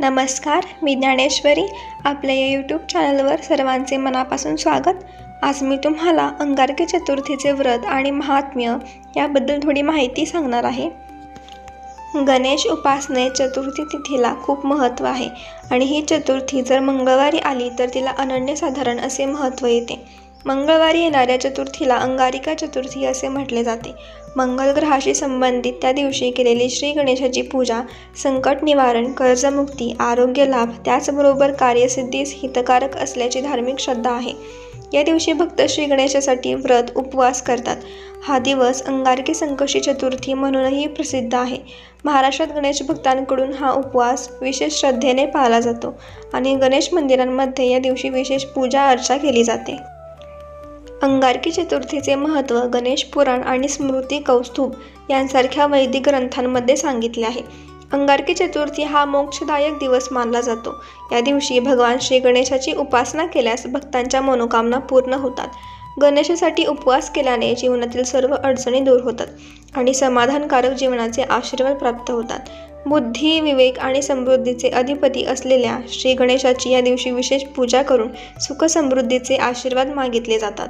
नमस्कार मी ज्ञानेश्वरी. आपल्या या यूट्यूब चॅनलवर सर्वांचे मनापासून स्वागत. आज मी तुम्हाला अंगारकी चतुर्थीचे व्रत आणि महात्म्य याबद्दल थोडी माहिती सांगणार आहे. गणेश उपासने चतुर्थी तिथीला खूप महत्त्व आहे आणि ही चतुर्थी जर मंगळवारी आली तर तिला अनन्यसाधारण असे महत्त्व येते. मंगळवारी येणाऱ्या चतुर्थीला अंगारिका चतुर्थी असे म्हटले जाते. मंगल ग्रहाशी संबंधित त्या दिवशी केलेली श्री गणेशाची पूजा संकट निवारण कर्जमुक्ती आरोग्य लाभ त्याचबरोबर कार्यसिद्धीस हितकारक असल्याची धार्मिक श्रद्धा आहे. या दिवशी भक्त श्री गणेशासाठी व्रत उपवास करतात. हा दिवस अंगारकी संकष्टी चतुर्थी म्हणूनही प्रसिद्ध आहे. महाराष्ट्रात गणेश भक्तांकडून हा उपवास विशेष श्रद्धेने पाळला जातो आणि गणेश मंदिरांमध्ये या दिवशी विशेष पूजा अर्चा केली जाते. अंगारकी चतुर्थीचे महत्त्व गणेश पुराण आणि स्मृती कौस्तुभ यांसारख्या वैदिक ग्रंथांमध्ये सांगितले आहे. अंगारकी चतुर्थी हा मोक्षदायक दिवस मानला जातो. या दिवशी भगवान श्री गणेशाची उपासना केल्यास भक्तांच्या मनोकामना पूर्ण होतात. गणेशासाठी उपवास केल्याने जीवनातील सर्व अडचणी दूर होतात आणि समाधानकारक जीवनाचे आशीर्वाद प्राप्त होतात. बुद्धी विवेक आणि समृद्धीचे अधिपती असलेल्या श्री गणेशाची या दिवशी विशेष पूजा करून सुखसमृद्धीचे आशीर्वाद मागितले जातात.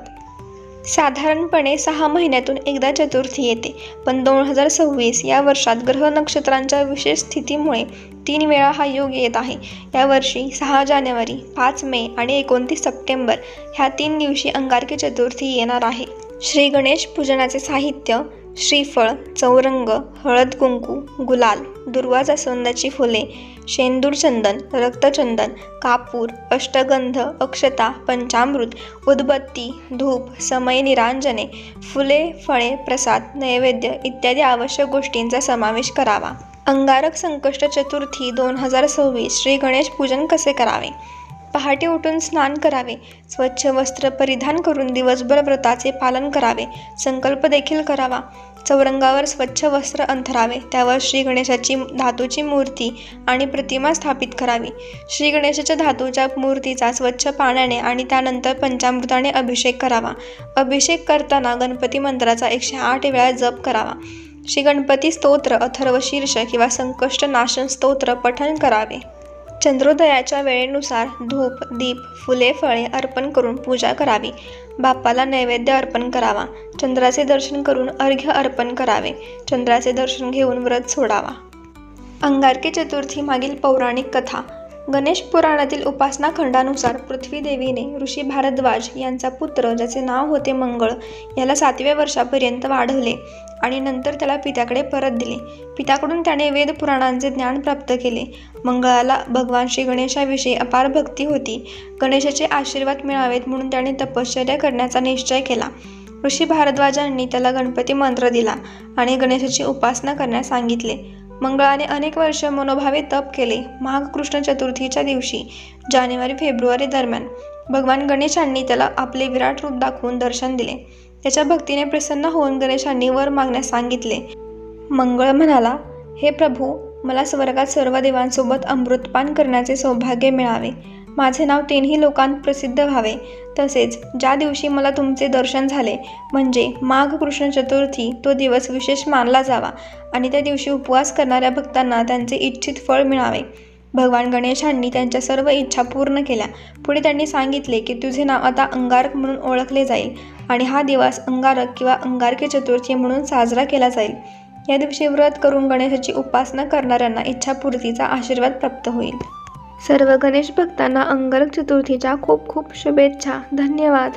साधारणपणे सहा महिन्यातून एकदा चतुर्थी येते. पण दोन हजार सव्वीस या वर्षात ग्रह नक्षत्रांच्या विशेष स्थितीमुळे तीन वेळा हा योग येत आहे. यावर्षी सहा जानेवारी पाच मे आणि एकोणतीस सप्टेंबर ह्या तीन दिवशी अंगारकी चतुर्थी येणार आहे. श्री गणेश पूजनाचे साहित्य श्रीफळ चौरंग हळद कुंकू गुलाल दुर्वा जास्वंदाची फुले शेंदूर चंदन रक्तचंदन कापूर अष्टगंध अक्षता पंचामृत उदबत्ती धूप समय निरांजने फुले फळे प्रसाद नैवेद्य इत्यादी आवश्यक गोष्टींचा समावेश करावा. अंगारक संकष्ट चतुर्थी दोन हजार सव्वीस श्री गणेश पूजन कसे करावे? पहाटे उठून स्नान करावे. स्वच्छ वस्त्र परिधान करून दिवसभर व्रताचे पालन करावे. संकल्प देखील करावा. चौरंगावर स्वच्छ वस्त्र अंथरावे. त्यावर श्री गणेशाची धातूची मूर्ती आणि प्रतिमा स्थापित करावी. श्री गणेशाच्या धातूच्या मूर्तीचा स्वच्छ पाण्याने आणि त्यानंतर पंचामृताने अभिषेक करावा. अभिषेक करताना गणपती मंत्राचा एकशे आठ वेळा जप करावा. श्री गणपती स्तोत्र अथर्व शीर्ष किंवा संकष्ट नाशन स्तोत्र पठण करावे. चंद्रोदयाच्या वेळेनुसार धूप दीप फुले फळे अर्पण करून पूजा करावी. बाप्पाला नैवेद्य अर्पण करावा. चंद्राचे दर्शन करून अर्घ्य अर्पण करावे. चंद्राचे दर्शन घेऊन व्रत सोडावा. अंगारकी चतुर्थी मागील पौराणिक कथा. गणेश पुराणातील उपासना खंडानुसार पृथ्वी देवीने ऋषी भारद्वाज यांचा पुत्र ज्याचे नाव होते मंगळ याला सातव्या वर्षापर्यंत वाढवले आणि नंतर त्याला पित्याकडे परत दिले. पित्याकडून त्याने वेद पुराणांचे ज्ञान प्राप्त केले. मंगळाला भगवान श्री गणेशाविषयी अपार भक्ती होती. गणेशाचे आशीर्वाद मिळावेत म्हणून त्याने तपश्चर्या करण्याचा निश्चय केला. ऋषी भारद्वाजांनी त्याला गणपती मंत्र दिला आणि गणेशाची उपासना करण्यास सांगितले. मंगळाने अनेक वर्ष मनोभावे तप केले. माघ कृष्ण चतुर्थीच्या दिवशी जानेवारी फेब्रुवारी दरम्यान भगवान गणेशांनी त्याला आपले विराट रूप दाखवून दर्शन दिले. त्याच्या भक्तीने प्रसन्न होऊन गणेशांनी वर मागण्यास सांगितले. मंगळ म्हणाला हे प्रभू मला स्वर्गात सर्व देवांसोबत अमृतपान करण्याचे सौभाग्य मिळावे. माझे नाव तिन्ही लोकांत प्रसिद्ध व्हावे. तसेच ज्या दिवशी मला तुमचे दर्शन झाले म्हणजे माघ कृष्ण चतुर्थी तो दिवस विशेष मानला जावा आणि त्या दिवशी उपवास करणाऱ्या भक्तांना त्यांचे इच्छित फळ मिळावे. भगवान गणेशांनी त्यांच्या सर्व इच्छा पूर्ण केल्या. पुढे त्यांनी सांगितले की तुझे नाव आता अंगारक म्हणून ओळखले जाईल आणि हा दिवस अंगारक किंवा अंगारकी चतुर्थी म्हणून साजरा केला जाईल. या दिवशी व्रत करून गणेशाची उपासना करणाऱ्यांना इच्छापूर्तीचा आशीर्वाद प्राप्त होईल. सर्व गणेश भक्तांना अंगरक चतुर्थीच्या खूप खूप शुभेच्छा. धन्यवाद.